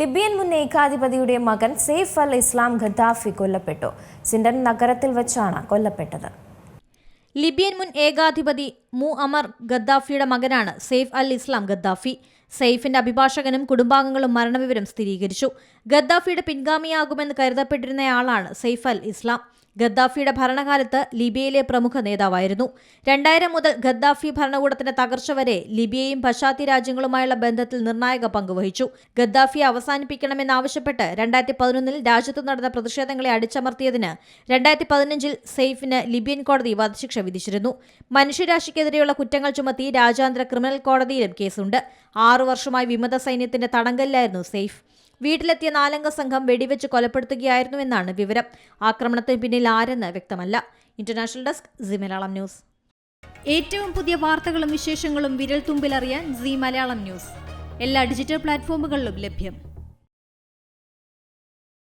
Libyan മുൻ ഏകാധിപതിയുടെ മകൻ സെയ്ഫ് അൽ ഇസ്ലാം Gaddafi കൊല്ലപ്പെട്ടു. സിൻഡൻ നഗരത്തിൽ വെച്ചാണ് കൊല്ലപ്പെട്ടത്. ലിബിയൻ മുൻ ഏകാധിപതി മു അമർ ഗദ്ദാഫിയുടെ മകനാണ് സെയ്ഫ് അൽ ഇസ്ലാം ഗദ്ദാഫി സെയ്ഫിന്റെ അഭിഭാഷകനും കുടുംബാംഗങ്ങളും മരണവിവരം സ്ഥിരീകരിച്ചു. ഗദ്ദാഫിയുടെ പിൻഗാമിയാകുമെന്ന് കരുതപ്പെട്ടിരുന്നയാളാണ് സെയ്ഫ് അൽ ഇസ്ലാം. ഗദ്ദാഫിയുടെ ഭരണകാലത്ത് ലിബിയയിലെ പ്രമുഖ നേതാവായിരുന്നു. രണ്ടായിരം മുതൽ ഗദ്ദാഫി ഭരണകൂടത്തിന്റെ തകർച്ച വരെ ലിബിയയും പശ്ചാത്യ രാജ്യങ്ങളുമായുള്ള ബന്ധത്തിൽ നിർണായക പങ്കുവഹിച്ചു ഗദ്ദാഫിയെ അവസാനിപ്പിക്കണമെന്നാവശ്യപ്പെട്ട് രണ്ടായിരത്തി പതിനൊന്നിൽ രാജ്യത്ത് നടന്ന പ്രതിഷേധങ്ങളെ അടിച്ചമർത്തിയതിന് രണ്ടായിരത്തി പതിനഞ്ചിൽ സെയ്ഫിന് ലിബിയൻ കോടതി വധശിക്ഷ വിധിച്ചിരുന്നു. മനുഷ്യരാശിക്കെതിരെയുള്ള കുറ്റങ്ങൾ ചുമത്തി രാജ്യാന്തര ക്രിമിനൽ കോടതിയിലും കേസുണ്ട്. ആറു വർഷമായി വിമത സൈന്യത്തിന്റെ തടങ്കലിലായിരുന്നു സെയ്ഫ്. വീട്ടിലെത്തിയ നാലംഗ സംഘം വെടിവെച്ച് കൊലപ്പെടുത്തുകയായിരുന്നുവെന്നാണ് വിവരം. ആക്രമണത്തിന് പിന്നിൽ ആരെന്ന് വ്യക്തമല്ല. International desk C Malayalam news ഏറ്റവും പുതിയ വാർത്തകളും വിശേഷങ്ങളും വിരൽ തുമ്പിലറിയാൻ സി മലയാളം ന്യൂസ് എല്ലാ ഡിജിറ്റൽ പ്ലാറ്റ്ഫോമുകളിലും ലഭ്യം.